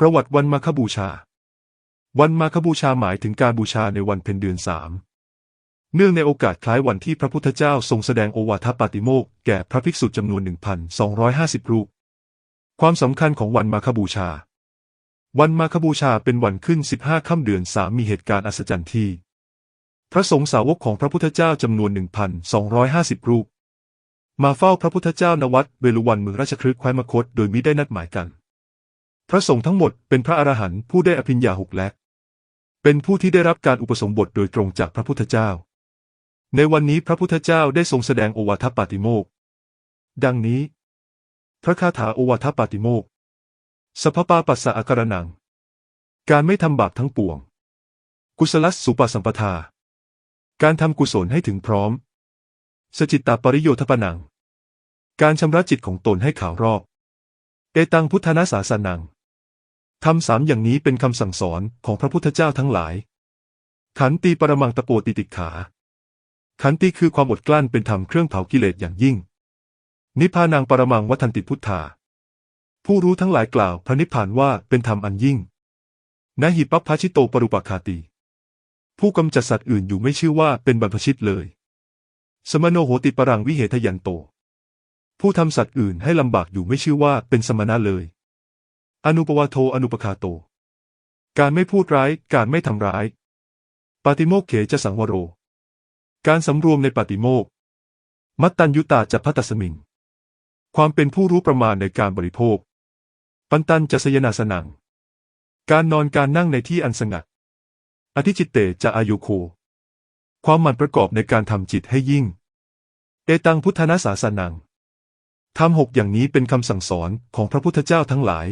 ประวัติวันมาคบูชา วันมาคบูชาหมายถึงการบูชาในวันเพ็ญเดือนสามเนื่องในโอกาสคล้ายวันที่พระพุทธเจ้าทรงแสดงโอวาทปาติโมกแก่พระภิกษุจำนวน 1,250 รูป ความสำคัญของวันมาคบูชา วันมาคบูชาเป็นวันขึ้น 15 ค่ำเดือนสามมีเหตุการณ์อัศจรรย์ที่ พระสงฆ์สาวกของพระพุทธเจ้าจำนวน 1,250 รูป มาเฝ้าพระพุทธเจ้าณวัดเวลุวันเมืองราชคฤห์แคว้นมคต โดยมิได้นัดหมายกัน พระสงฆ์ทั้งหมดเป็นพระอรหันต์ผู้ได้อภิญญาหกและเป็นผู้ที่ได้รับการอุปสมบทโดยตรงจากพระพุทธเจ้า ในวันนี้พระพุทธเจ้าได้ทรงแสดงโอวาทปาติโมก ดังนี้ พระคาถาโอวาทปาติโมกสัพพปาปัสสะอาการนัง การไม่ทำบาปทั้งปวง กุศลสุปสัมปทา การทำกุศลให้ถึงพร้อม สจิตตาปริโยทปนัง การชำระจิตของตนให้ขาวรอบ เอตังพุทธนาสาสนัง ทำสามอย่างนี้เป็นคำสั่งสอนของพระพุทธเจ้าทั้งหลาย ขันติปรมังตะโปติติขา ขันติคือความอดกลั้นเป็นธรรมเครื่องเผากิเลสอย่างยิ่ง นิพพานังปรมังวัฏันติพุทธา ผู้รู้ทั้งหลายกล่าวพระนิพพานว่าเป็นธรรมอันยิ่งนะหิปัปพชิโตปรุปคาติ ผู้กำจัดสัตว์อื่นอยู่ไม่ชื่อว่าเป็นบรรพชิตเลย สมโนโหติปรังวิเหทยันโต ผู้ทำสัตว์อื่นให้ลำบากอยู่ไม่ชื่อว่าเป็นสมณะเลย อนุปวาโทอนุปคาโต การไม่พูดร้าย การไม่ทำร้าย ปาติโมกข์เขจะสังวโร การสำรวมในปาติโมก มัตตัญยุตาจะพัตสมิง ความเป็นผู้รู้ประมาณในการบริโภค ปันตันจะสยนาสนัง การนอนการนั่งในที่อันสงัด อธิจิตเตจะอายุโค ความหมันประกอบในการทำจิตให้ยิ่ง เอตังพุทธนาสาสนังทำหกอย่างนี้เป็นคำสั่งสอนของพระพุทธเจ้าทั้งหลาย